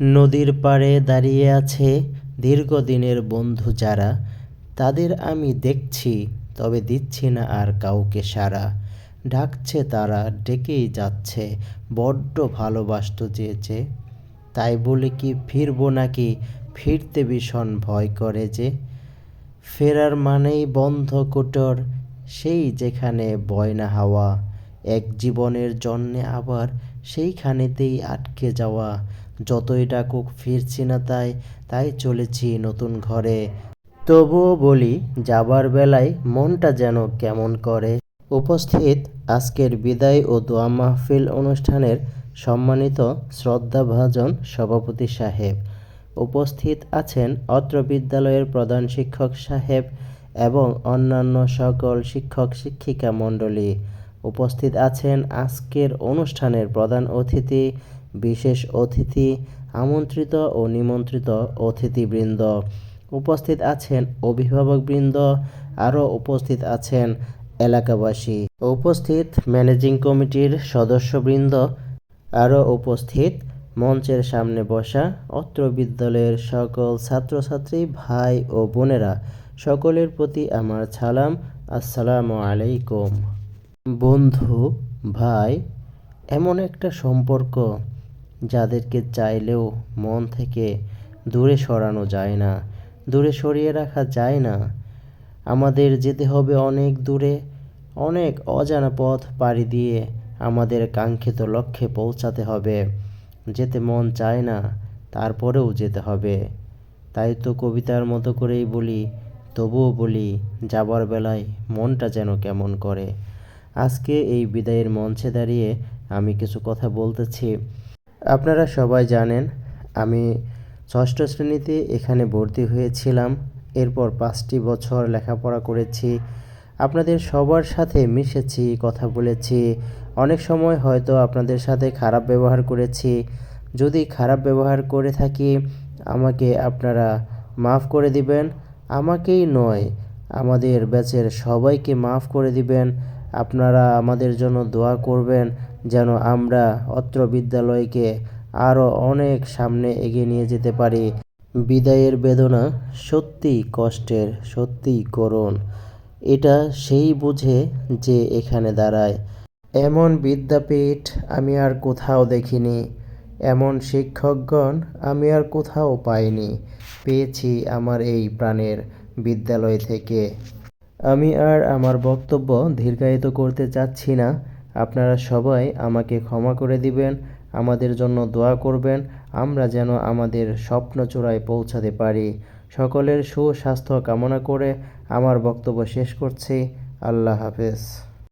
নদীর পাড়ে দাঁড়িয়ে আছে দীর্ঘদিনের বন্ধু যারা। তাদের আমি দেখছি, তবে দিচ্ছি না আর কাউকে সারা ডাকছে তারা, ডেকেই যাচ্ছে, বড্ড ভালোবাসত চেয়েছে তাই বলে কি ফিরবো নাকি? ফিরতে ভীষণ ভয় করে যে। ফেরার মানেই বন্ধ কোটর, সেই যেখানে বয়না হাওয়া। এক জীবনের জন্যে আবার সেইখানেতেই আটকে যাওয়া। যতই ডাকুক ফিরছি না তাই তাই চলেছি নতুন ঘরে। তবুও বলি, যাবার বেলায় মনটা যেন কেমন করে। উপস্থিত আজকের বিদায় ও দোয়া মাহফিল অনুষ্ঠানের সম্মানিত শ্রদ্ধাভাজন সভাপতি সাহেব। উপস্থিত আছেন অত্র বিদ্যালয়ের প্রধান শিক্ষক সাহেব এবং অন্যান্য সকল শিক্ষক শিক্ষিকা মণ্ডলী। উপস্থিত আছেন আজকের অনুষ্ঠানের প্রধান অতিথি, বিশেষ অতিথি, আমন্ত্রিত ও নিমন্ত্রিত অতিথিবৃন্দ। উপস্থিত আছেন অভিভাবকবৃন্দ, আরও উপস্থিত আছেন এলাকাবাসী। উপস্থিত ম্যানেজিং কমিটির সদস্যবৃন্দ, আরও উপস্থিত মঞ্চের সামনে বসা অত্র বিদ্যালয়ের সকল ছাত্রছাত্রী, ভাই ও বোনেরা, সকলের প্রতি আমার সালাম। আসসালামু আলাইকুম। বন্ধু, ভাই, এমন একটা সম্পর্ক যাদেরকে চাইলেও মন থেকে দূরে সরানো যায় না, দূরে সরিয়ে রাখা যায় না। আমাদের যেতে হবে অনেক দূরে, অনেক অজানা পথ পাড়ি দিয়ে আমাদের কাঙ্ক্ষিত লক্ষ্যে পৌঁছাতে হবে। যেতে মন চায় না, তারপরেও যেতে হবে। তাই তো কবিতার মতো করেই বলি, তবুও বলি, যাবার বেলায় মনটা যেন কেমন করে। আজকে এই বিদায়ের মঞ্চে দাঁড়িয়ে আমি কিছু কথা বলতেছি। আপনারা সবাই জানেন, আমি ষষ্ঠ শ্রেণীতে এখানে ভর্তি হয়েছিলাম। এরপর পাঁচটি বছর লেখাপড়া করেছি। আপনাদের সবার সাথে মিশেছি, কথা বলেছি। অনেক সময় হয়তো আপনাদের সাথে খারাপ ব্যবহার করেছি। যদি খারাপ ব্যবহার করে থাকি, আমাকে আপনারা মাফ করে দিবেন। আমাকেই নয়, আমাদের ব্যাচের সবাইকে মাফ করে দিবেন। আপনারা আমাদের জন্য দোয়া করবেন যেন আমরা অত্র বিদ্যালয়কে আরও অনেক সামনে এগিয়ে নিয়ে যেতে পারি। বিদায়ের বেদনা সত্যি কষ্টের, সত্যি করুণ। এটা সেই বুঝে যে এখানে দাঁড়ায়। এমন বিদ্যাপীঠ আমি আর কোথাও দেখিনি। এমন শিক্ষকগণ আমি আর কোথাও পাইনি। পেয়েছি আমার এই প্রাণের বিদ্যালয় থেকে। আমি আর আমার বক্তব্য দীর্ঘায়িত করতে চাচ্ছি না। আপনারা সবাই আমাকে ক্ষমা করে দিবেন, আমাদের জন্য দোয়া করবেন, আমরা যেন আমাদের স্বপ্ন চূড়ায় পৌঁছাতে পারি। সকলের সুস্বাস্থ্য কামনা করে আমার বক্তব্য শেষ করছি। আল্লাহ হাফেজ।